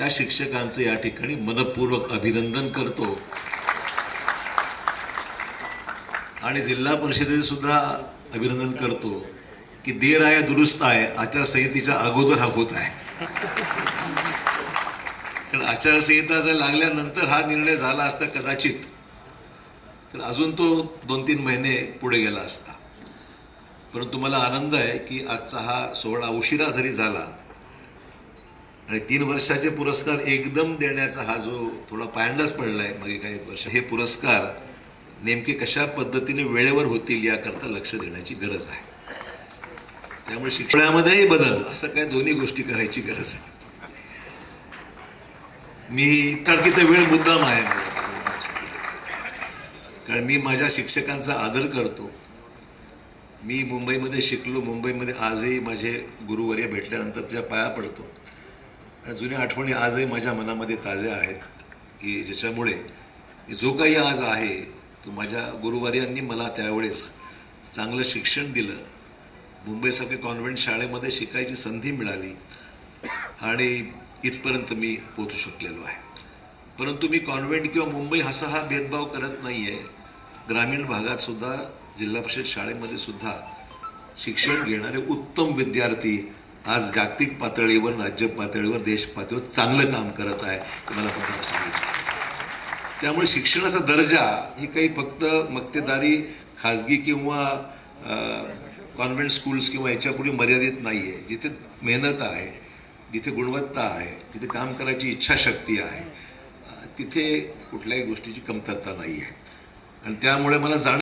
त्या शिक्षकांचं या ठिकाणी मनपूर्वक अभिनंदन करतो. आणि जिल्हा परिषदेचे सुद्धा अभिनंदन करतो की देर आहे दुरुस्त आहे आचारसंहितेच्या अगोदर हा होत आहे. कारण आचारसंहिता जर लागल्यानंतर हा निर्णय झाला असता कदाचित तर अजून तो दोन तीन महिने पुढे गेला असता. परंतु मला आनंद आहे की आजचा हा सोहळा उशिरा जरी झाला आणि तीन वर्षाचे पुरस्कार एकदम देण्याचा हा जो थोडा पायंडाच पडला आहे मागे काही वर्ष हे पुरस्कार नेमके कशा पद्धतीने वेळेवर होतील याकरता लक्ष देण्याची गरज आहे. त्यामुळे शिक्षणामध्येही बदल असं काय दोन्ही गोष्टी करायची गरज आहे. मी सारखी तर वेळ मुद्दाम आहे. कारण मी माझ्या शिक्षकांचा आदर करतो. मी मुंबईमध्ये शिकलो मुंबईमध्ये आजही माझे गुरुवर्य भेटल्यानंतर त्याच्या पाया पडतो. आणि जुन्या आठवणी आजही माझ्या मनामध्ये ताज्या आहेत की ज्याच्यामुळे जो काही आज आहे तो माझ्या गुरुवार्यांनी मला त्यावेळेस चांगलं शिक्षण दिलं. मुंबईसारख्या कॉन्व्हेंट शाळेमध्ये शिकायची संधी मिळाली आणि इथपर्यंत मी पोचू शकलेलो आहे. परंतु मी कॉन्व्हेंट किंवा मुंबई असा हा भेदभाव करत नाही आहे ग्रामीण भागातसुद्धा जिल्हा परिषद शाळेमध्ये सुद्धा शिक्षण घेणारे उत्तम विद्यार्थी आज जागतिक पातळीवर राज्य पातळीवर देश पातळीवर चांगलं काम करत आहे तुम्हाला मला पण सांगितलं त्यामुळे शिक्षणाचा दर्जा ही काही फक्त मक्तेदारी खाजगी किंवा कॉन्व्हेंट स्कूल्स किंवा याच्यापुढे मर्यादित नाही आहे जिथे मेहनत आहे जिथे गुणवत्ता आहे जिथे काम करायची इच्छाशक्ती आहे तिथे कुठल्याही गोष्टीची कमतरता नाही आहे आणि त्यामुळे मला जाण